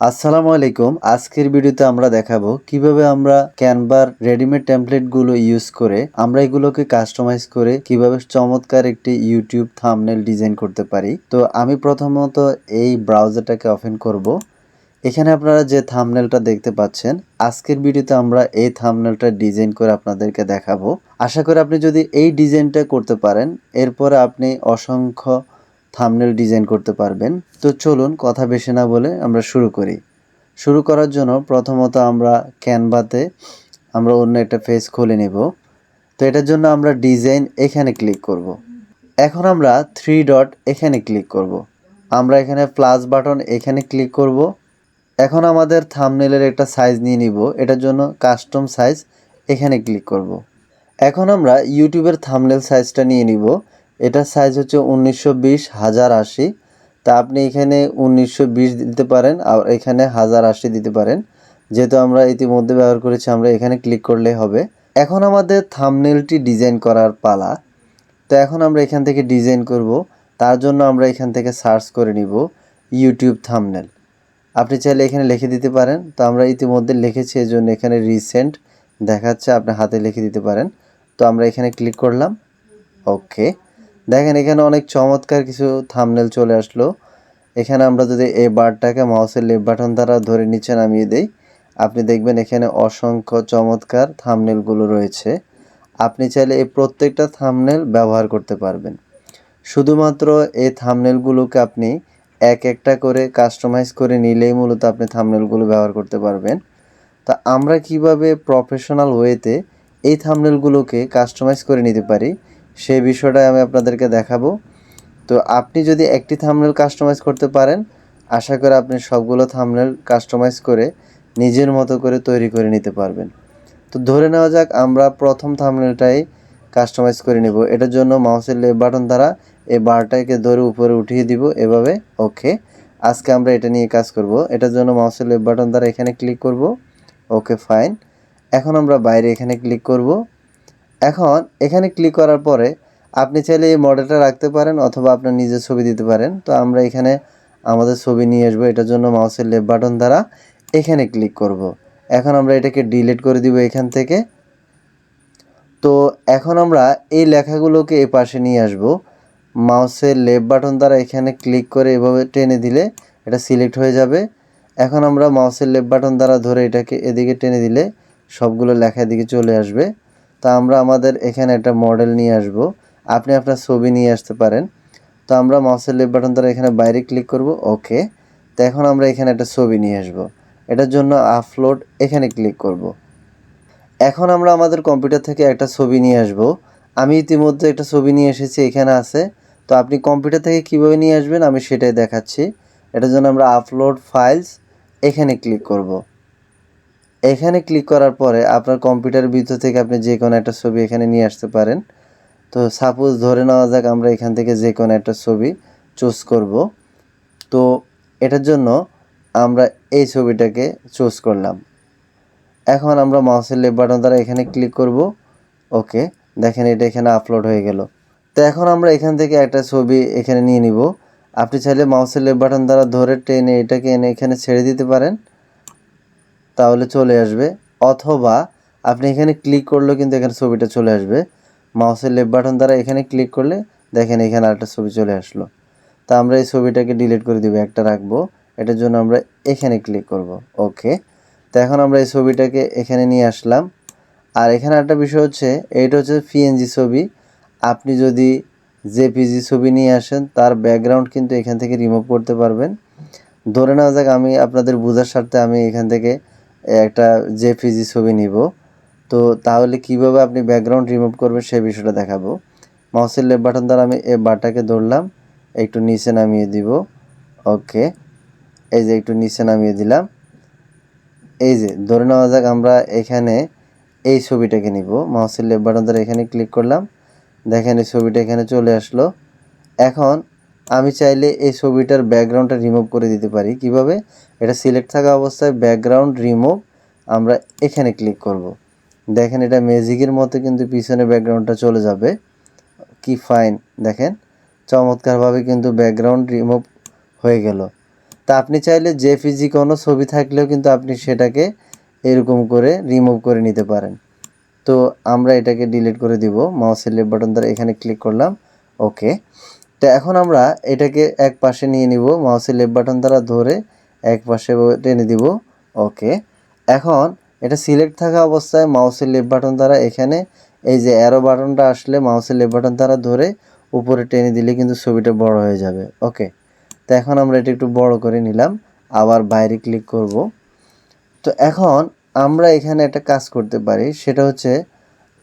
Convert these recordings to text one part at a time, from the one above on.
আসসালামু আলাইকুম। আজকের ভিডিওতে আমরা দেখাবো কীভাবে আমরা ক্যানভার রেডিমেড টেমপ্লেটগুলো ইউজ করে আমরা এগুলোকে কাস্টমাইজ করে কীভাবে চমৎকার একটি ইউটিউব থামনেল ডিজাইন করতে পারি। তো আমি প্রথমত এই ব্রাউজারটাকে ওপেন করব। এখানে আপনারা যে থামনেলটা দেখতে পাচ্ছেন, আজকের ভিডিওতে আমরা এই থামনেলটা ডিজাইন করে আপনাদেরকে দেখাবো। আশা করি আপনি যদি এই ডিজাইনটা করতে পারেন, এরপরে আপনি অসংখ্য থাম্বনেল ডিজাইন করতে পারবেন তো চলুন কথা বেশি না বলে আমরা শুরু করি শুরু করার জন্য প্রথমত আমরা ক্যানভাতে আমরা অন্য একটা ফেস খুলে নেব তো এটার জন্য আমরা ডিজাইন এখানে ক্লিক করব। এখন আমরা থ্রি ডট এখানে ক্লিক করব। আমরা এখানে প্লাস বাটন এখানে ক্লিক করব। এখন আমাদের থামনেলের একটা সাইজ নিয়ে নিব এটার জন্য কাস্টম সাইজ এখানে ক্লিক করব। এখন আমরা ইউটিউবের থামনেল সাইজটা নিয়ে নিব এটার সাইজ হচ্ছে উনিশশো বিশ হাজার আশি। তা আপনি এখানে উনিশশো বিশ দিতে পারেন আর এখানে হাজার আশি দিতে পারেন। যেহেতু আমরা ইতিমধ্যে ব্যবহার করেছি, আমরা এখানে ক্লিক করলে হবে। এখন আমাদের থামনেলটি ডিজাইন করার পালা। তো এখন আমরা এখান থেকে ডিজাইন করব। তার জন্য আমরা এখান থেকে সার্চ করে নিব ইউটিউব থামনেল আপনি চাইলে এখানে লিখে দিতে পারেন। তো আমরা ইতিমধ্যে লিখেছি এই জন্য এখানে রিসেন্ট দেখাচ্ছে, আপনি হাতে লিখে দিতে পারেন। তো আমরা এখানে ক্লিক করলাম। ওকে দেখেন, এখানে অনেক চমৎকার কিছু থামনেল চলে আসলো। এখানে আমরা যদি এই বারটাকে মাউসের লেফট বাটন দ্বারা ধরে নিচে নামিয়ে দেই, আপনি দেখবেন এখানে অসংখ্য চমৎকার থামনেলগুলো রয়েছে। আপনি চাইলে এই প্রত্যেকটা থামনেল ব্যবহার করতে পারবেন। শুধুমাত্র এই থামনেলগুলোকে আপনি এক একটা করে কাস্টমাইজ করে নিলেই মূলত আপনি থামনেলগুলো ব্যবহার করতে পারবেন। তা আমরা কীভাবে প্রফেশনাল ওয়েতে এই থামনেলগুলোকে কাস্টমাইজ করে নিতে পারি? সেই বিষয়টাই আমি আপনাদেরকে দেখাবো। তো আপনি যদি একটি থামনেল কাস্টমাইজ করতে পারেন, আশা করি আপনি সবগুলো থামনেল কাস্টমাইজ করে নিজের মতো করে তৈরি করে নিতে পারবেন। তো ধরে নেওয়া যাক, আমরা প্রথম থামনেলটাই কাস্টমাইজ করে নেব। এটার জন্য মাউসের লেফট বাটন দ্বারা এই বারটাকে ধরে উপরে উঠিয়ে দিব এভাবে, ওকে। আজকে আমরা এটা নিয়ে কাজ করব। এটার জন্য মাউসের লেফট বাটন দ্বারা এখানে ক্লিক করব, ওকে ফাইন এখন আমরা বাইরে এখানে ক্লিক করব। এখন এখানে ক্লিক করার পরে আপনি চাইলে এই মডেলটা রাখতে পারেন অথবা আপনার নিজের ছবি দিতে পারেন। তো আমরা এখানে আমাদের ছবি নিয়ে আসব। এটার জন্য মাউসের লেফট বাটন দ্বারা এখানে ক্লিক করব। এখন আমরা এটাকে ডিলিট করে দিব এখান থেকে। তো এখন আমরা এই লেখাগুলোকে এ পাশে নিয়ে আসব। মাউসের লেফট বাটন দ্বারা এখানে ক্লিক করে এভাবে টেনে দিলে এটা সিলেক্ট হয়ে যাবে। এখন আমরা মাউসের লেফট বাটন দ্বারা ধরে এটাকে এদিকে টেনে দিলে সবগুলো লেখা এদিকে চলে আসবে। তা আমরা আমাদের এখানে একটা মডেল নিয়ে আসব। আপনি আপনার ছবি নিয়ে আসতে পারেন। তো আমরা মাউসের লেফট বাটন দ্বারা এখানে বাইরে ক্লিক করব ওকে তো এখন আমরা এখানে একটা ছবি নিয়ে আসব। এটার জন্য আপলোড এখানে ক্লিক করব। এখন আমরা আমাদের কম্পিউটার থেকে একটা ছবি নিয়ে আসব। আমি ইতিমধ্যে একটা ছবি নিয়ে এসেছি, এখানে আছে। তো আপনি কম্পিউটার থেকে কীভাবে নিয়ে আসবেন আমি সেটাই দেখাচ্ছি। এটার জন্য আমরা আপলোড ফাইলস এখানে ক্লিক করব। এখানে ক্লিক করার পরে আপনার কম্পিউটারের ভিতর থেকে আপনি যে কোনো একটা ছবি এখানে নিয়ে আসতে পারেন। তো সাপোজ ধরে নেওয়া যাক আমরা এখান থেকে যে কোনো একটা ছবি চুজ করব। তো এটার জন্য আমরা এই ছবিটাকে চুজ করলাম। এখন আমরা মাউসের লেফট বাটন দ্বারা এখানে ক্লিক করব। ওকে দেখেন এটা এখানে আপলোড হয়ে গেল। তো এখন আমরা এখান থেকে একটা ছবি এখানে নিয়ে নিব। আপনি চাইলে মাউসের লেফট বাটন দ্বারা ধরে টেনে এটাকে এনে এখানে ছেড়ে দিতে পারেন। তাহলে চলে আসবে। অথবা আপনি এখানে ক্লিক করলেও কিন্তু এখানে ছবিটা চলে আসবে। মাউসের লেফট বাটন দ্বারা এখানে ক্লিক করলে দেখেন এখানে আরেকটা ছবি চলে আসলো। তা আমরা এই ছবিটাকে ডিলিট করে দিব, একটা রাখব। এটার জন্য আমরা এখানে ক্লিক করব। ওকে তো এখন আমরা এই ছবিটাকে এখানে নিয়ে আসলাম। আর এখানে একটা বিষয় হচ্ছে, এইটা হচ্ছে পিএনজি ছবি। আপনি যদি জেপিজি ছবি নিয়ে আসেন, তার ব্যাকগ্রাউন্ড কিন্তু এখান থেকে রিমুভ করতে পারবেন। ধরে নেওয়া যাক আমি আপনাদের বোঝার স্বার্থে আমি এখান থেকে একটা জেপিজি ছবি নিব। তো তাহলে কীভাবে আপনি ব্যাকগ্রাউন্ড রিমুভ করবেন সেই বিষয়টা দেখাবো। মাউসের লেফট বাটন দ্বারা আমি এই বারটাকে ধরলাম, একটু নিচে নামিয়ে দিব। ওকে এই যে একটু নিচে নামিয়ে দিলাম। এই যে, ধরে নেওয়া যাক আমরা এখানে এই ছবিটাকে নিব। মাউসের লেফট বাটন দ্বারা এখানে ক্লিক করলাম। দেখেন এই ছবিটা এখানে চলে আসলো। এখন আমি চাইলে এই ছবিটার ব্যাকগ্রাউন্ডটা রিমুভ করে দিতে পারি। কীভাবে? এটা সিলেক্ট থাকা অবস্থায় ব্যাকগ্রাউন্ড রিমুভ আমরা এখানে ক্লিক করব। দেখেন এটা ম্যাজিকের মতো কিন্তু পিছনে ব্যাকগ্রাউন্ডটা চলে যাবে। কি ফাইন দেখেন? চমৎকারভাবে কিন্তু ব্যাকগ্রাউন্ড রিমুভ হয়ে গেল। তা আপনি চাইলে জেপিজি কোনো ছবি থাকলেও কিন্তু আপনি সেটাকে এরকম করে রিমুভ করে নিতে পারেন। তো আমরা এটাকে ডিলিট করে দিব। মাউসের লেফট বাটন দ্বারা এখানে ক্লিক করলাম। ওকে তো এখন আমরা এটাকে এক পাশে নিয়ে নিব, মাউসের লেফট বাটন দ্বারা ধরে এক পাশে টেনে দিব। ওকে। এখন এটা সিলেক্ট থাকা অবস্থায় মাউসের লেফট বাটন দ্বারা এখানে এই যে অ্যারো বাটনটা আসলে মাউসের লেফট বাটন দ্বারা ধরে উপরে টেনে দিলে কিন্তু ছবিটা বড় হয়ে যাবে। ওকে। তো এখন আমরা এটা একটু বড় করে নিলাম, আবার বাইরে ক্লিক করব। তো এখন আমরা এখানে একটা কাজ করতে পারি, সেটা হচ্ছে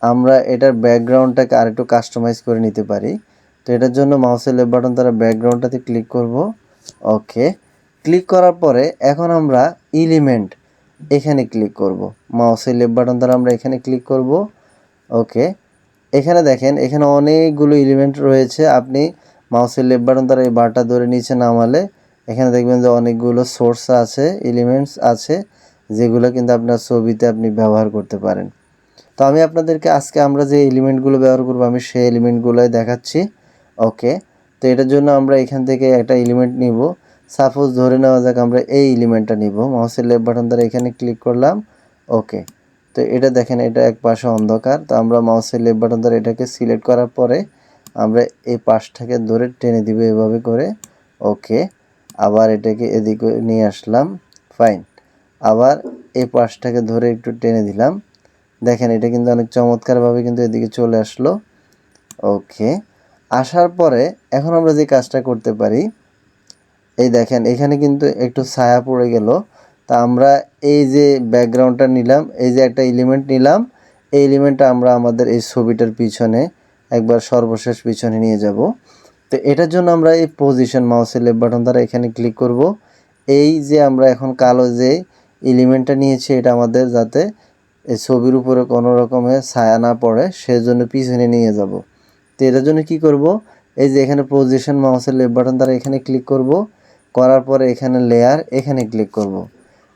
আমরা এটার ব্যাকগ্রাউন্ডটাকে আরেকটু কাস্টমাইজ করে নিতে পারি। তো এটার জন্য মাউসের লেফট বাটন দ্বারা ব্যাকগ্রাউন্ডটাতে ক্লিক করব। ওকে ক্লিক করার পরে এখন আমরা এলিমেন্ট এখানে ক্লিক করব। মাউসের লেফট বাটন দ্বারা আমরা এখানে ক্লিক করব। ওকে এখানে দেখেন, এখানে অনেকগুলো এলিমেন্ট রয়েছে। আপনি মাউসের লেফট বাটন দ্বারা এই বারটা ধরে নিচে নামালে এখানে দেখবেন যে অনেকগুলো সোর্স আছে এলিমেন্টস আছে, যেগুলো কিন্তু আপনার ছবিতে আপনি ব্যবহার করতে পারেন। তো আমি আপনাদেরকে আজকে আমরা যে এলিমেন্টগুলো ব্যবহার করব, আমি সেই এলিমেন্টগুলোই দেখাচ্ছি। ওকে তো এটার জন্য আমরা এখান থেকে একটা এলিমেন্ট নিব। সাপোজ ধরে নেওয়া যাক আমরা এই এলিমেন্টটা নিব। মাউসের লেফট বাটন দ্বারা এখানে ক্লিক করলাম। ওকে তো এটা দেখেন, এটা এক পাশে অন্ধকার। তো আমরা মাউসের লেফট বাটন দ্বারা এটাকে সিলেক্ট করার পরে আমরা এই পাশটাকে ধরে টেনে দিব এভাবে করে। ওকে আবার এটাকে এদিকে নিয়ে আসলাম। ফাইন আবার এই পাশটাকে ধরে একটু টেনে দিলাম। দেখেন, এটা কিন্তু অনেক চমৎকারভাবে কিন্তু এদিকে চলে আসলো। ওকে আসার পরে এখন আমরা যে কাজটা করতে পারি, এই দেখেন, এখানে কিন্তু একটু ছায়া পড়ে গেল। তা আমরা এই যে ব্যাকগ্রাউন্ডটা নিলাম, এই যে একটা এলিমেন্ট নিলাম, এই এলিমেন্টটা আমরা আমাদের এই ছবিটার পিছনে, একবার সর্বশেষ পিছনে নিয়ে যাব। তো এটার জন্য আমরা এই পজিশন মাউসের লেফট বাটন দ্বারা এখানে ক্লিক করব। এই যে আমরা এখন কালো যে এলিমেন্টটা নিয়েছি, এটা আমাদের যাতে এই ছবির উপরে কোনো রকমের ছায়া না পড়ে, সেজন্য পিছনে নিয়ে যাব। তো এটার জন্য কি করব? এই যে এখানে পজিশন মাউসের লেফট বাটন দ্বারা এখানে ক্লিক করব। করার পরে এখানে লেয়ার এখানে ক্লিক করব।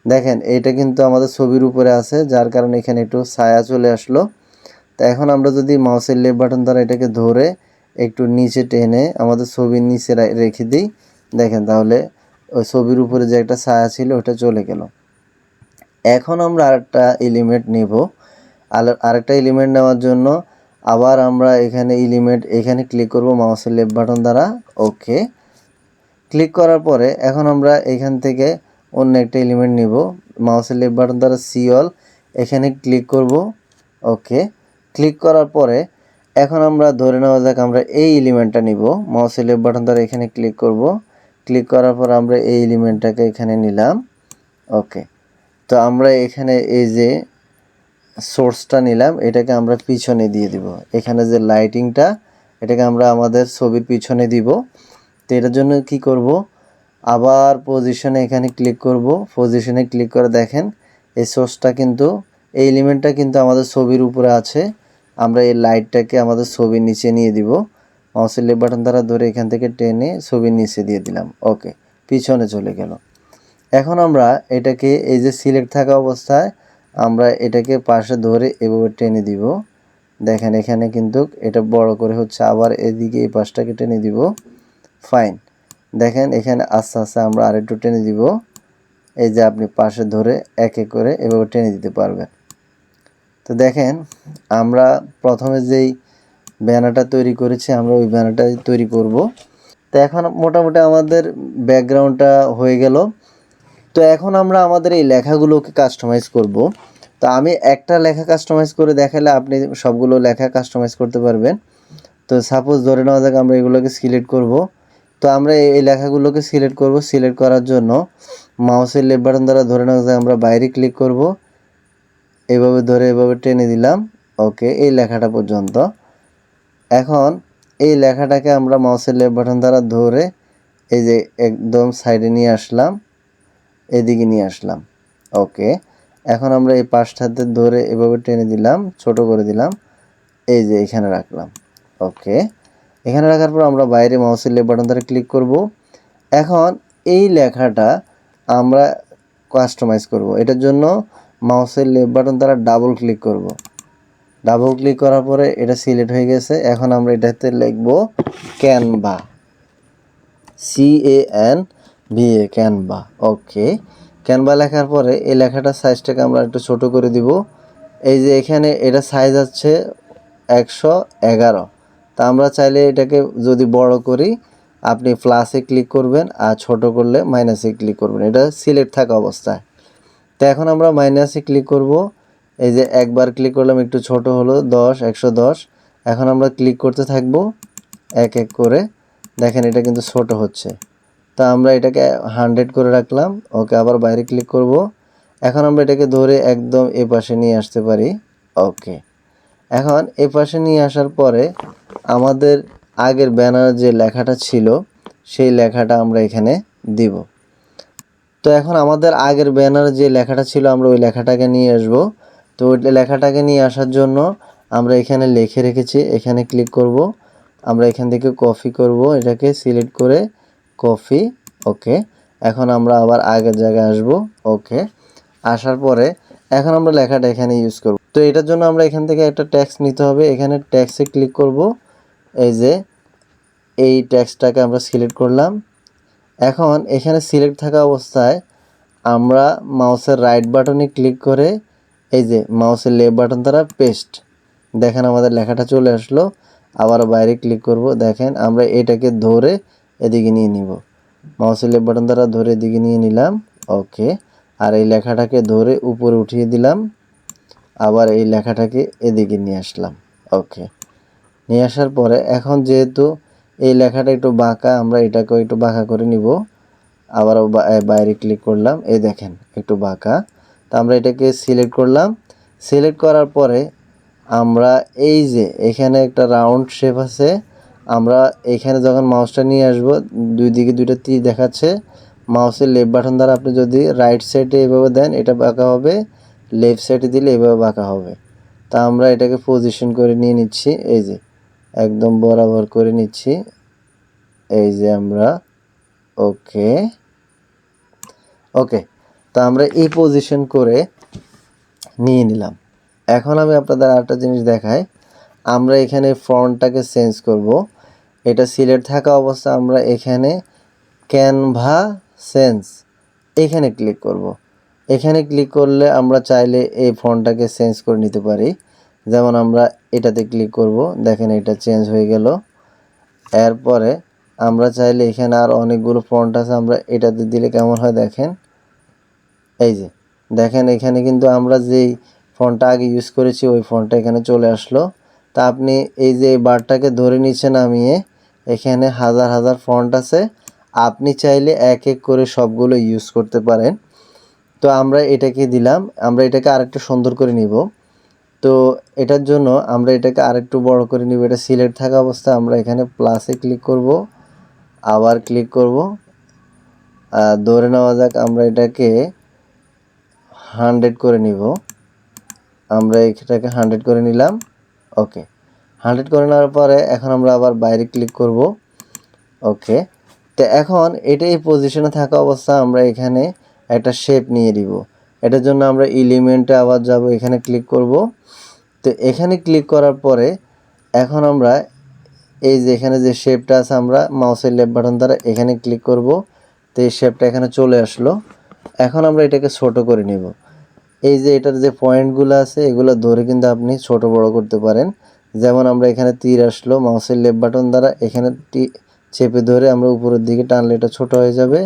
দেখেন, এটা কিন্তু আমাদের ছবির উপরে আছে, যার কারণে এখানে একটু ছায়া চলে আসলো। তো এখন আমরা যদি মাউসের লেফট বাটন দ্বারা এটাকে ধরে একটু নিচে টেনে আমাদের ছবির নিচে রেখে দিই। দেখেন, তাহলে ওই ছবির উপরে যে একটা ছায়া ছিল, ওটা চলে গেল। এখন আমরা আরেকটা এলিমেন্ট নেব। আর- আরেকটা এলিমেন্ট নেওয়ার জন্য আবার আমরা এখানে এলিমেন্ট এখানে ক্লিক করব মাউসের লেফট বাটন দ্বারা ওকে ক্লিক করার পরে এখন আমরা এখান থেকে অন্য একটা এলিমেন্ট নিব মাউসের লেফট বাটন দ্বারা সি অল এখানে ক্লিক করব ওকে ক্লিক করার পরে এখন আমরা ধরে নেওয়া যাক আমরা এই এলিমেন্টটা নিব মাউসের লেফট বাটন দ্বারা এখানে ক্লিক করব। ক্লিক করার পর আমরা এই এলিমেন্টটাকে এখানে নিলাম ওকে তো আমরা এখানে এই যে সোর্সটা নিলাম, এটাকে আমরা পিছনে দিয়ে দিব। এখানে যে লাইটিংটা এটাকে আমরা আমাদের ছবির পিছনে দিব। তো এটার জন্য কি করব? আবার পজিশনে এখানে ক্লিক করব। পজিশনে ক্লিক করে দেখেন, এই সোর্সটা কিন্তু, এই এলিমেন্টটা কিন্তু আমাদের ছবির উপরে আছে। আমরা এই লাইটটাকে আমাদের ছবির নিচে নিয়ে দিব। মাউসের বাটন দ্বারা ধরে এখান থেকে টেনে ছবির নিচে দিয়ে দিলাম। ওকে পিছনে চলে গেল। এখন আমরা এটাকে, এই যে সিলেক্ট থাকা অবস্থায় আমরা এটাকে পাশে ধরে এভাবে টেনে দিব। দেখেন এখানে কিন্তু এটা বড় করে হচ্ছে, আবার এদিকে এই পাশটাকে টেনে দিব। ফাইন দেখেন এখানে আস্তে আস্তে আমরা আরেকটু টেনে দিব। এই যে আপনি পাশে ধরে এক এক করে এভাবে টেনে দিতে পারবেন। তো দেখেন, আমরা প্রথমে যেই ব্যানারটা তৈরি করেছি, আমরা ওই ব্যানারটাই তৈরি করব। তো এখন মোটামুটি আমাদের ব্যাকগ্রাউন্ডটা হয়ে গেল। তো এখন আমরা আমাদের এই লেখাগুলোকে কাস্টমাইজ করব। তো আমি একটা লেখা কাস্টমাইজ করে দেখালে আপনি সবগুলো লেখা কাস্টমাইজ করতে পারবেন। তো সাপোজ ধরে নেওয়া যাক আমরা এগুলোকে সিলেক্ট করব। তো আমরা এই লেখাগুলোকে সিলেক্ট করব। সিলেক্ট করার জন্য মাউসের লেফট বাটন দ্বারা ধরে নেওয়া যাক আমরা বাইরে ক্লিক করব। এভাবে ধরে এভাবে টেনে দিলাম। ওকে, এই লেখাটা পর্যন্ত। এখন এই লেখাটাকে আমরা মাউসের লেফট বাটন দ্বারা ধরে এই যে একদম সাইডে নিয়ে আসলাম। এদিকে নিয়ে আসলাম। ওকে, এখন আমরা এই পাশটাতে ধরে এভাবে টেনে দিলাম, ছোট করে দিলাম, এই যে এখানে রাখলাম। ওকে, এখানে রাখার পর আমরা বাইরে মাউসের লেফট বাটন দ্বারা ক্লিক করব। এখন এই লেখাটা আমরা কাস্টমাইজ করব। এটার জন্য মাউসের লেফট বাটন দ্বারা ডাবল ক্লিক করব। ডাবল ক্লিক করার পরে এটা সিলেক্ট হয়ে গেছে। এখন আমরা এটাতে লিখব Canva C A N V A Canva okay Canva লেখার পরে এই লেখাটার সাইজটাকে আমরা একটু ছোট করে দিব। এই যে এখানে এটা সাইজ আছে একশো এগারো। তা আমরা চাইলে এটাকে যদি বড় করি, আপনি প্লাসে ক্লিক করবেন আর ছোট করলে মাইনাসে ক্লিক করবেন। এটা সিলেক্ট থাকা অবস্থায়। তো এখন আমরা মাইনাসে ক্লিক করব। এই যে একবার ক্লিক করলাম, একটু ছোট হলো, দশ, একশো দশ। এখন আমরা ক্লিক করতে থাকব, এক এক করে। দেখেন এটা কিন্তু ছোট হচ্ছে। তা আমরা এটাকে হান্ড্রেড করে রাখলাম। ওকে আবার বাইরে ক্লিক করব। এখন আমরা এটাকে ধরে একদম এ পাশে নিয়ে আসতে পারি। ওকে। এখন এ পাশে নিয়ে আসার পরে আমাদের আগের ব্যানার যে লেখাটা ছিল, সেই লেখাটা আমরা এখানে দিব। তো এখন আমাদের আগের ব্যানার যে লেখাটা ছিল, আমরা ওই লেখাটাকে নিয়ে আসব। তো ওই লেখাটাকে নিয়ে আসার জন্য আমরা এখানে লিখে রেখেছি। এখানে ক্লিক করব। আমরা এখান থেকে কপি করব। এটাকে সিলেক্ট করে কপি ওকে। এখন আমরা আবার আগের জায়গায় আসব, ওকে। আসার পরে এখন আমরা লেখাটা এখানে ইউজ করব। তো এটার জন্য আমরা এখান থেকে একটা ট্যাক্স নিতে হবে। এখানে ট্যাক্সে ক্লিক করব। এই যে এই ট্যাক্সটাকে আমরা সিলেক্ট করলাম। এখন এখানে সিলেক্ট থাকা অবস্থায় আমরা মাউসের রাইট বাটনে ক্লিক করে এই যে মাউসের লেফট বাটন দ্বারা পেস্ট দেখেন আমাদের লেখাটা চলে আসলো। আবার বাইরে ক্লিক করব। দেখেন আমরা এটাকে ধরে এদিকে নিয়ে নিব। মাউসের লেফট বাটন দ্বারা ধরে এদিকে নিয়ে নিলাম। ওকে আর এই লেখাটাকে ধরে উপরে উঠিয়ে দিলাম। আবার এই লেখাটাকে এদিকে নিয়ে আসলাম। ওকে নিয়ে আসার পরে এখন যেহেতু এই লেখাটা একটু বাঁকা, আমরা এটাকেও একটু বাঁকা করে নিব। আবারও বাইরে ক্লিক করলাম। এই দেখেন, একটু বাঁকা। তা আমরা এটাকে সিলেক্ট করলাম। সিলেক্ট করার পরে আমরা এই যে এখানে একটা রাউন্ড শেপ আছে আমরা এখানে যখন মাউসটা নিয়ে আসব, দুই দিকে দুইটা তীর দেখাচ্ছে মাউসের লেফট বাটন দ্বারা আপনি যদি রাইট সাইডে এভাবে দেন, এটা বাঁকা হবে লেফট সাইডে দিলে এভাবে বাঁকা হবে। তা আমরা এটাকে পজিশন করে নিয়ে নিচ্ছি, এই যে, একদম বরাবর করে নিচ্ছি, এই যে আমরা ওকে ওকে তা আমরা এই পজিশন করে নিয়ে নিলাম। এখন আমি আপনাদের আরেকটা জিনিস দেখাই, আমরা এখানে ফন্টটাকে চেঞ্জ করব। এটা সিলেট থাকা অবস্থা, আমরা এখানে ক্যানভা সেন্স, এখানে ক্লিক করব। এখানে ক্লিক করলে আমরা চাইলে এই ফোনটাকে চেঞ্জ করে নিতে পারি। যেমন আমরা এটাতে ক্লিক করব, দেখেন এটা চেঞ্জ হয়ে গেল। এরপরে আমরা চাইলে এখানে আর অনেকগুলো ফন্ট আছে, আমরা এটাতে দিলে কেমন হয় দেখেন। এই যে, দেখেন এখানে কিন্তু আমরা যেই ফোনটা আগে ইউজ করেছি, ওই ফোনটা এখানে চলে আসলো। তা আপনি এই যে বারটাকে ধরে নিচে নামিয়ে এখানে হাজার হাজার ফন্ট আছে। আপনি চাইলে এক এক করে সবগুলো ইউজ করতে পারেন। তো আমরা এটাকে দিলাম। আমরা এটাকে আরেকটু সুন্দর করে নিব। তো এটার জন্য আমরা এটাকে আরেকটু বড় করে নিব। এটা সিলেক্ট থাকা অবস্থায় আমরা এখানে প্লাসে ক্লিক করব। আবার ক্লিক করব। ধরে নেওয়া যাক আমরা এটাকে হান্ড্রেড করে নিব। আমরা এটাকে হান্ড্রেড করে নিলাম। ওকে হান্ড্রেড করে নেওয়ার পরে এখন আমরা আবার বাইরে ক্লিক করব। ওকে। তো এখন এটা এই পজিশনে থাকা অবস্থা আমরা এখানে একটা শেপ নিয়ে দিব এটার জন্য আমরা এলিমেন্টে আবার যাব, এখানে ক্লিক করব। তো এখানে ক্লিক করার পরে এখন আমরা এই যে এখানে যে শেপটা আছে, আমরা মাউসের লেফট বাটন দ্বারা এখানে ক্লিক করব। তো এই শেপটা এখানে চলে আসলো। এখন আমরা এটাকে ছোট করে নিব। এই যে এটার যে পয়েন্টগুলো আছে, এগুলো ধরে কিন্তু আপনি ছোট বড় করতে পারেন। যেমন আমরা এখানে তীর আসলো, মাউসের লেফট বাটন দ্বারা এখানে চেপে ধরে আমরা উপরের দিকে টানলে এটা ছোট হয়ে যাবে।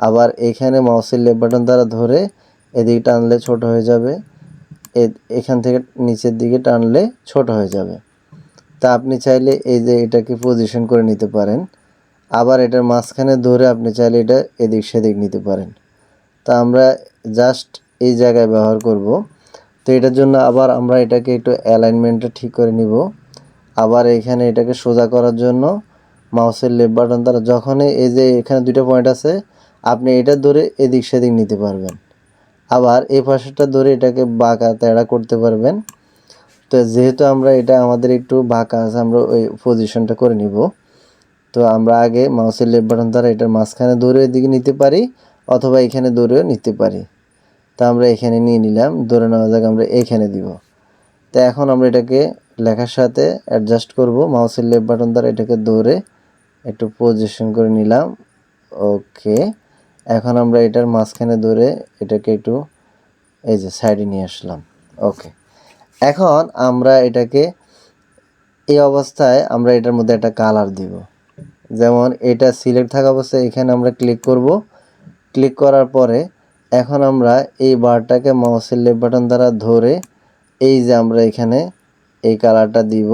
আবার এখানে মাউসের লেফট বাটন দ্বারা ধরে এদিকে টানলে ছোট হয়ে যাবে। এখান থেকে নিচের দিকে টানলে ছোট হয়ে যাবে। তা আপনি চাইলে এই যে এটাকে পজিশন করে নিতে পারেন। আবার এটার মাঝখানে ধরে আপনি চাইলে এটা এদিক সেদিক নিতে পারেন। তা আমরা জাস্ট এই জায়গায় ব্যবহার করব। তো এটার জন্য আবার আমরা এটাকে একটু অ্যালাইনমেন্টটা ঠিক করে নিব। আবার এখানে এটাকে সোজা করার জন্য মাউসের লেফট বাটন দ্বারা যখনই এই যে এখানে দুটো পয়েন্ট আছে, আপনি এটা ধরে এদিক সেদিক নিতে পারবেন। আবার এই পাশেরটা ধরে এটাকে বাঁকা তেড়া করতে পারবেন। তো যেহেতু আমরা এটা আমাদের একটু বাঁকা আছে, আমরা ওই পজিশনটা করে নিব। তো আমরা আগে মাউসের লেফট বাটন দ্বারা এটার মাঝখানে ধরে এদিকে নিতে পারি, অথবা এখানে ধরেও নিতে পারি। তা আমরা এখানে নিয়ে নিলাম। ধরে নেওয়া যাক আমরা এখানে দিব। তো এখন আমরা এটাকে লেখার সাথে অ্যাডজাস্ট করব। মাউসের লেফট বাটন দ্বারা এটাকে ধরে একটু পজিশন করে নিলাম। ওকে এখন আমরা এটার মাঝখানে ধরে এটাকে একটু এই যে সাইডে নিয়ে আসলাম। ওকে এখন আমরা এটাকে এই অবস্থায় আমরা এটার মধ্যে একটা কালার দিব। যেমন এটা সিলেক্ট থাকা অবস্থায় এখানে আমরা ক্লিক করব। ক্লিক করার পরে এখন আমরা এই বারটাকে মাউসের লেফট বাটন দ্বারা ধরে এই যে আমরা এখানে এই কালারটা দিব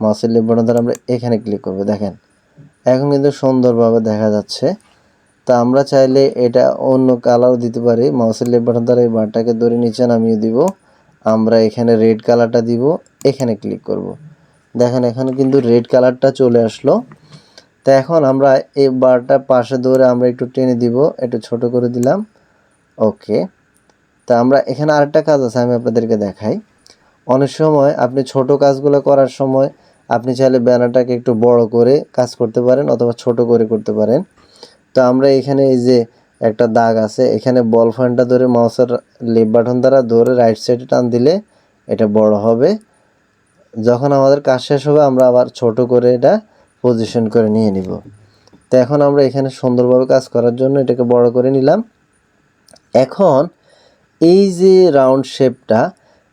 মাউসের লেফট বাটন দ্বারা আমরা এখানে ক্লিক করব। দেখেন, এখন কিন্তু সুন্দরভাবে দেখা যাচ্ছে। তা আমরা চাইলে এটা অন্য কালারও দিতে পারি। মাউসের লেফট বাটন দ্বারা এই বারটাকে ধরে নিচে নামিয়ে দিব। আমরা এখানে রেড কালারটা দিব, এখানে ক্লিক করব। দেখেন, এখানে কিন্তু রেড কালারটা চলে আসলো। তো এখন আমরা এই বারটা পাশে ধরে আমরা একটু টেনে দিব, একটু ছোট করে দিলাম। ওকে তা আমরা এখানে আরেকটা কাজ আছে, আমি আপনাদেরকে দেখাই। অনেক সময় আপনি ছোট কাজগুলো করার সময় আপনি চাইলে ব্যানারটাকে একটু বড় করে কাজ করতে পারেন অথবা ছোট করে করতে পারেন। তো আমরা এখানে এই যে একটা দাগ আছে, এখানে বল পয়েন্টটা ধরে মাউসের লেফট বাটন দ্বারা ধরে রাইট সাইডে টান দিলে এটা বড় হবে। যখন আমাদের কাজ শেষ হবে, আমরা আবার ছোট করে এটা পজিশন করে নিয়ে নিব। তো এখন আমরা এখানে সুন্দরভাবে কাজ করার জন্য এটাকে বড় করে নিলাম। এখন এই যে রাউন্ড শেপটা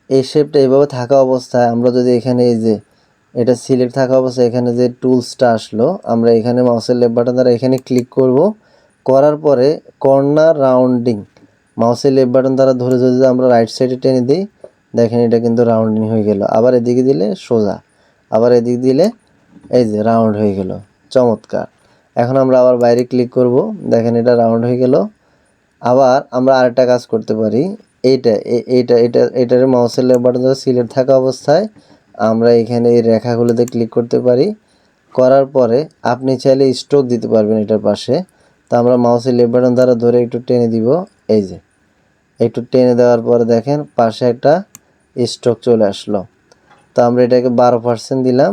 এই শেপটা এইভাবে থাকা অবস্থায় আমরা যদি এখানে এই যে এটা সিলেক্ট থাকা অবস্থায় এখানে যে টুলসটা আসলো, আমরা এখানে মাউসের লেফট বাটন দ্বারা এখানে ক্লিক করব। করার পরে কর্নার রাউন্ডিং মাউসের লেফট বাটন দ্বারা ধরে যদি আমরা রাইট সাইডে টেনে দিই, দেখেন এটা কিন্তু রাউন্ডিং হয়ে গেল। আবার এদিকে দিলে সোজা, আবার এদিক দিলে এই যে রাউন্ড হয়ে গেল। চমৎকার। এখন আমরা আবার বাইরে ক্লিক করব। দেখেন এটা রাউন্ড হয়ে গেল। আবার আমরা আরেকটা কাজ করতে পারি। এইটা এইটা, এটা, এটার মাউসের বাটন দ্বারা সিলেক্ট থাকা অবস্থায় আমরা এখানে এই রেখাগুলোতে ক্লিক করতে পারি। করার পরে আপনি চাইলে স্ট্রোক দিতে পারবেন এটার পাশে। তো আমরা মাউসের লেফট বাটন দ্বারা ধরে একটু টেনে দিব। এই যে, একটু টেনে দেওয়ার পরে দেখেন পাশে একটা স্ট্রোক চলে আসলো। তো আমরা এটাকে বারো পার্সেন্ট দিলাম।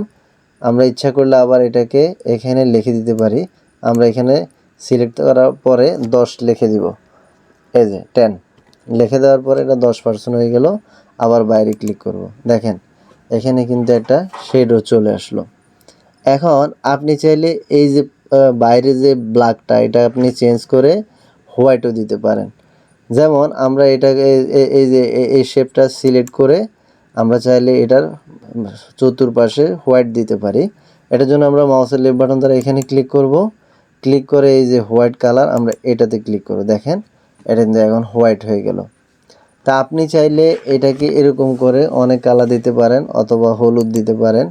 আমরা ইচ্ছা করলে আবার এটাকে এখানে লিখে দিতে পারি। আমরা এখানে সিলেক্ট করার পরে দশ লিখে দিব। এই যে টেন লিখে দেওয়ার পরে এটা দশ পার্সেন্ট হয়ে গেল। আবার বাইরে ক্লিক করব। দেখেন, এখানে কিন্তু একটা শেডও চলে আসলো। এখন আপনি চাইলে এই যে বাইরে যে ব্ল্যাকটা এটা আপনি চেঞ্জ করে হোয়াইটও দিতে পারেন। যেমন আমরা এটাকে এই যে এই শেপটা সিলেক্ট করে আমরা চাইলে এটার চতুর্পাশে হোয়াইট দিতে পারি। এটার জন্য আমরা মাউসের লেফট বাটন দ্বারা এখানে ক্লিক করব। ক্লিক করে এই যে হোয়াইট কালার আমরা এটাতে ক্লিক করব। দেখেন এটা কিন্তু এখন হোয়াইট হয়ে গেল। তা আপনি চাইলে এটাকে এরকম করে অনেক কালার দিতে পারেন অথবা হলুদ দিতে পারেন।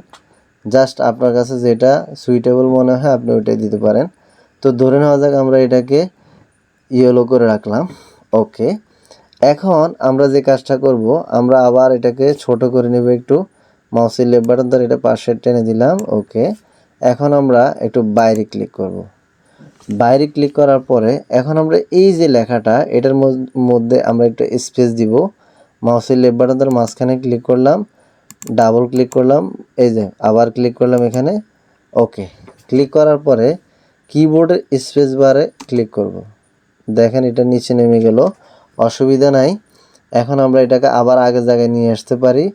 জাস্ট আপনার কাছে যেটা সুইটেবল মনে হয় আপনি ওইটাই দিতে পারেন। তো ধরে নেওয়া যাক আমরা এটাকে ইয়েলো করে রাখলাম। ওকে এখন আমরা যে কাজটা করব, আমরা আবার এটাকে ছোট করে নেব একটু। মাউসের লেফট বাটন ধরে এটা পাশে টেনে দিলাম। ওকে এখন আমরা একটু বাইরে ক্লিক করব। বাইরে ক্লিক করার পরে এখন আমরা এই যে লেখাটা, এটার মধ্যে- আমরা একটু স্পেস দিব। মাউসের লেফট বাটন ধরে মাঝখানে ক্লিক করলাম ডাবল ক্লিক করলাম, এই যে আবার ক্লিক করলাম এখানে ওকে ক্লিক করার পরে কিবোর্ডের স্পেস বারে ক্লিক করব। দেখেন এটা নিচে নেমে গেল, অসুবিধা নাই। এখন আমরা এটাকে আবার আগের জায়গায় নিয়ে আসতে পারি।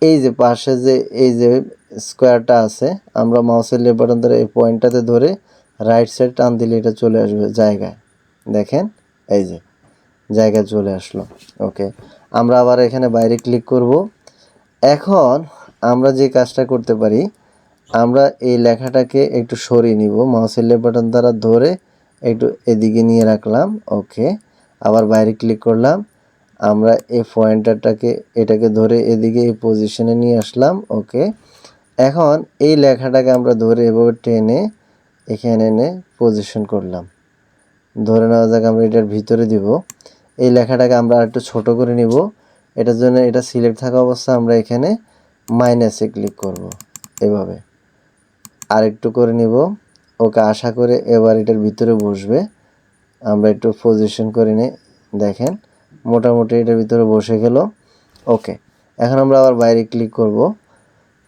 এই যে পাশে যে, এই যে স্কোয়ারটা আছে, আমরা মাউসের লেফট বাটন ধরে এই পয়েন্টটাতে ধরে রাইট সাইড টান দিলে এটা চলে আসবে জায়গায়। দেখেন, এই যে, জায়গায় চলে আসলো ওকে আমরা আবার এখানে বাইরে ক্লিক করব। এখন আমরা যে কাজটা করতে পারি, আমরা এই লেখাটাকে একটু সরিয়ে নিব। মাউসের বাটন দ্বারা ধরে একটু এদিকে নিয়ে রাখলাম ওকে আবার বাইরে ক্লিক করলাম। আমরা এই পয়েন্টারটাকে এটাকে ধরে এদিকে এই পজিশনে নিয়ে আসলাম ওকে এখন এই লেখাটাকে আমরা ধরে এভাবে টেনে এখানে এনে পজিশন করলাম। ধরে নেওয়া যাক আমরা এটার ভিতরে দিব। এই লেখাটাকে আমরা একটু ছোট করে নিব। এটার জন্য এটা সিলেক্ট থাকা অবস্থা আমরা এখানে মাইনাসে ক্লিক করব। এভাবে। আর একটু করে নিব। ওকে, আশা করে এবার এটার ভিতরে বসবে। আমরা একটু পজিশন করে নিই দেখেন, মোটামুটি এটার ভিতরে বসে গেল। ওকে, এখন আমরা আবার বাইরে ক্লিক করব।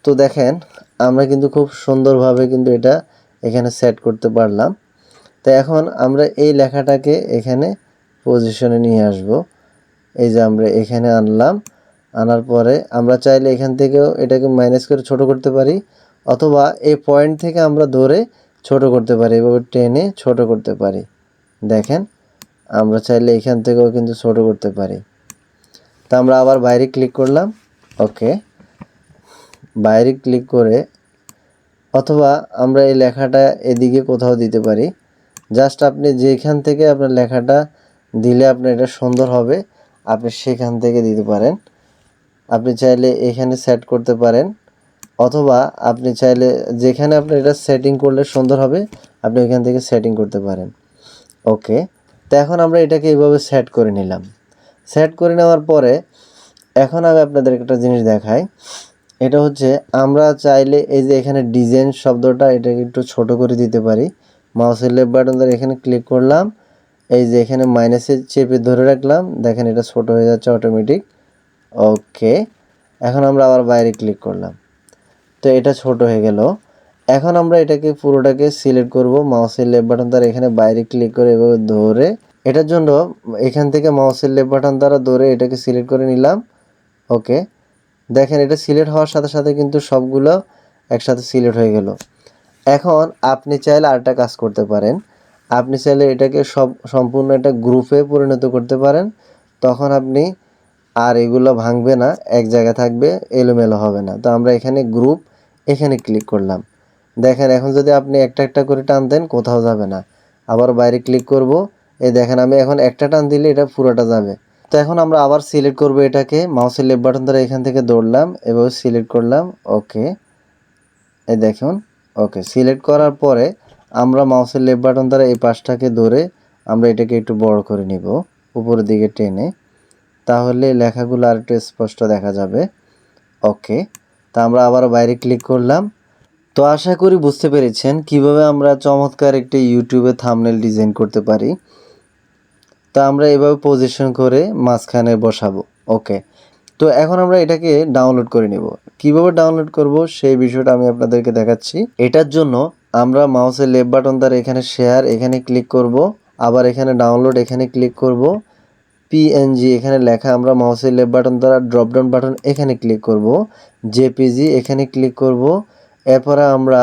তো দেখেন, আমরা কিন্তু খুব সুন্দরভাবে কিন্তু এটা এখানে সেট করতে পারলাম। তো এখন আমরা এই লেখাটাকে এখানে পজিশনে নিয়ে আসব। এই যে আমরা এখানে আনলাম, আনার পরে আমরা চাইলে এখান থেকেও এটাকে মাইনাস করে ছোট করতে পারি, অথবা এই পয়েন্ট থেকে আমরা ধরে ছোট করতে পারি, এভাবে টেনে ছোট করতে পারি। দেখেন, আমরা চাইলে এখান থেকেও কিন্তু ছোট করতে পারি। তা আমরা আবার বাইরে ক্লিক করলাম ওকে বাইরে ক্লিক করে অথবা আমরা এই লেখাটা এদিকে কোথাও দিতে পারি। জাস্ট আপনি যেখান থেকে আপনার লেখাটা দিলে আপনার এটা সুন্দর হবে, আপনি সেখান থেকে দিতে পারেন। আপনি চাইলে এখানে সেট করতে পারেন, অথবা আপনি চাইলে যেখানে আপনি এটা সেটিং করলে সুন্দর হবে, আপনি এখান থেকে সেটিং করতে পারেন। ওকে তো এখন আমরা এটাকে এইভাবে সেট করে নিলাম। সেট করে নেওয়ার পরে, এখন আমি আপনাদের একটা জিনিস দেখাই। এটা হচ্ছে, আমরা চাইলে এই যে এখানে ডিজাইন শব্দটা এটাকে একটু ছোট করে দিতে পারি। মাউসের লেফট বাটন ধরে এখানে ক্লিক করলাম। এই যে এখানে মাইনাসে চেপে ধরে রাখলাম। দেখেন এটা ছোট হয়ে যাচ্ছে অটোমেটিক ওকে এখন আমরা আবার বাইরে ক্লিক করলাম। তো এটা ছোট হয়ে গেল। এখন আমরা এটাকে পুরোটাকে সিলেক্ট করব। মাউসের লেফট বাটন দ্বারা এখানে বাইরে ক্লিক করে এভাবে ধরে। এটার জন্য এখান থেকে মাউসের লেফট বাটন দ্বারা ধরে এটাকে সিলেক্ট করে নিলাম। ওকে দেখেন, এটা সিলেক্ট হওয়ার সাথে সাথে কিন্তু সবগুলো একসাথে সিলেক্ট হয়ে গেল। এখন আপনি চাইলে আরেকটা কাজ করতে পারেন। আপনি চাইলে এটাকে সব, সম্পূর্ণ একটা গ্রুপে পরিণত করতে পারেন। তখন আপনি আর এগুলো ভাঙবে না, এক জায়গায় থাকবে, এলোমেলো হবে না। তো আমরা এখানে গ্রুপ এখানে ক্লিক করলাম। দেখেন, এখন যদি আপনি একটা একটা করে টান দেন, কোথাও যাবে না। আবার বাইরে ক্লিক করব। এই দেখেন, আমি এখন একটা টান দিলে এটা পুরোটা যাবে। তো এখন আমরা আবার সিলেক্ট করব এটাকে মাউসের লেফট বাটন ধরে এখান থেকে দৌড়লাম, এভাবে সিলেক্ট করলাম ওকে এই দেখুন ওকে সিলেক্ট করার পরে আমরা মাউসের লেফট বাটন দ্বারা এই পাশটাকে ধরে আমরা এটাকে একটু বড় করে নিব, উপরের দিকে টেনে। তাহলে লেখাগুলো আর একটু স্পষ্ট দেখা যাবে ওকে তা আমরা আবার বাইরে ক্লিক করলাম। তো আশা করি বুঝতে পেরেছেন কীভাবে আমরা চমৎকার একটি ইউটিউবে থামনেল ডিজাইন করতে পারি। তা আমরা এভাবে পজিশন করে মাঝখানে বসাবো। ওকে তো এখন আমরা এটাকে ডাউনলোড করে নিব। কীভাবে ডাউনলোড করব সেই বিষয়টা আমি আপনাদেরকে দেখাচ্ছি। এটার জন্য আমরা মাউসের লেফট বাটন দ্বারা এখানে শেয়ার এখানে ক্লিক করব। আবার এখানে ডাউনলোড এখানে ক্লিক করব। পিএনজি এখানে লেখা আমরা মাউসের লেফট বাটন দ্বারা ড্রপডাউন বাটন এখানে ক্লিক করব। জেপিজি এখানে ক্লিক করব। এরপরে আমরা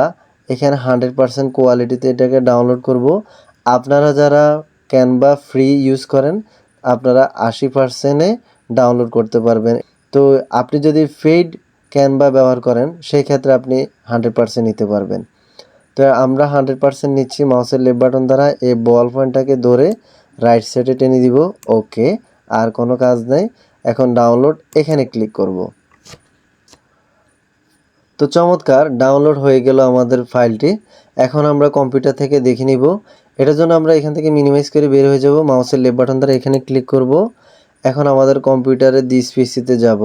এখানে হান্ড্রেড পারসেন্ট কোয়ালিটিতে এটাকে ডাউনলোড করব। আপনারা যারা ক্যানভা ফ্রি ইউজ করেন, আপনারা আশি পার্সেন্টে ডাউনলোড করতে পারবেন। তো আপনি যদি পেইড ক্যানভা ব্যবহার করেন সেই ক্ষেত্রে আপনি হান্ড্রেড পার্সেন্ট নিতে পারবেন। তো আমরা হান্ড্রেড পার্সেন্ট নিচ্ছি মাউসের লেফট বাটন দ্বারা, এই বল পয়েন্টটাকে ধরে রাইট সাইডে টেনে দিব ওকে আর কোনো কাজ নেই। এখন ডাউনলোড এখানে ক্লিক করব। তো চমৎকার ডাউনলোড হয়ে গেল আমাদের ফাইলটি এখন আমরা কম্পিউটার থেকে দেখে নিব এটার জন্য আমরা এখান থেকে মিনিমাইজ করে বের হয়ে যাব মাউসের লেফট বাটন দ্বারা এখানে ক্লিক করব। এখন আমাদের কম্পিউটারে দিস পিসিতে যাব,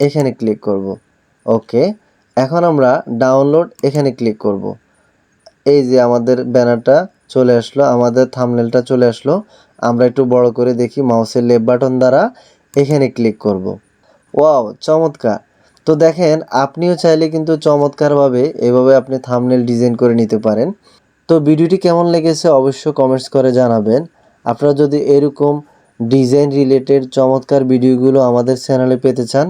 এখানে ক্লিক করব। ওকে এখন আমরা ডাউনলোড এখানে ক্লিক করব। এই যে আমাদের ব্যানারটা চলে আসলো, আমাদের থামনেলটা চলে আসলো। আমরা একটু বড় করে দেখি মাউসের লেফট বাটন দ্বারা এখানে ক্লিক করব। ওয়াও চমৎকার। তো দেখেন, আপনিও চাইলে কিন্তু চমৎকারভাবে এভাবে আপনি থামনেল ডিজাইন করে নিতে পারেন। তো ভিডিওটি কেমন লেগেছে অবশ্যই কমেন্টস করে জানাবেন। আপনারা যদি এরকম ডিজাইন রিলেটেড চমৎকার ভিডিওগুলো আমাদের চ্যানেলে পেতে চান,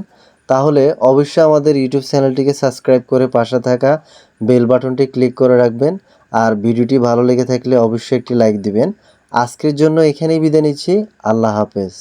তাহলে অবশ্যই আমাদের ইউটিউব চ্যানেলটিকে সাবস্ক্রাইব করে পাশে থাকা বেল বাটনটি ক্লিক করে রাখবেন আর ভিডিওটি ভালো লেগে থাকলে অবশ্যই একটি লাইক দিবেন। আজকের জন্য এখানেই বিদায় নিচ্ছি। আল্লাহ হাফেজ।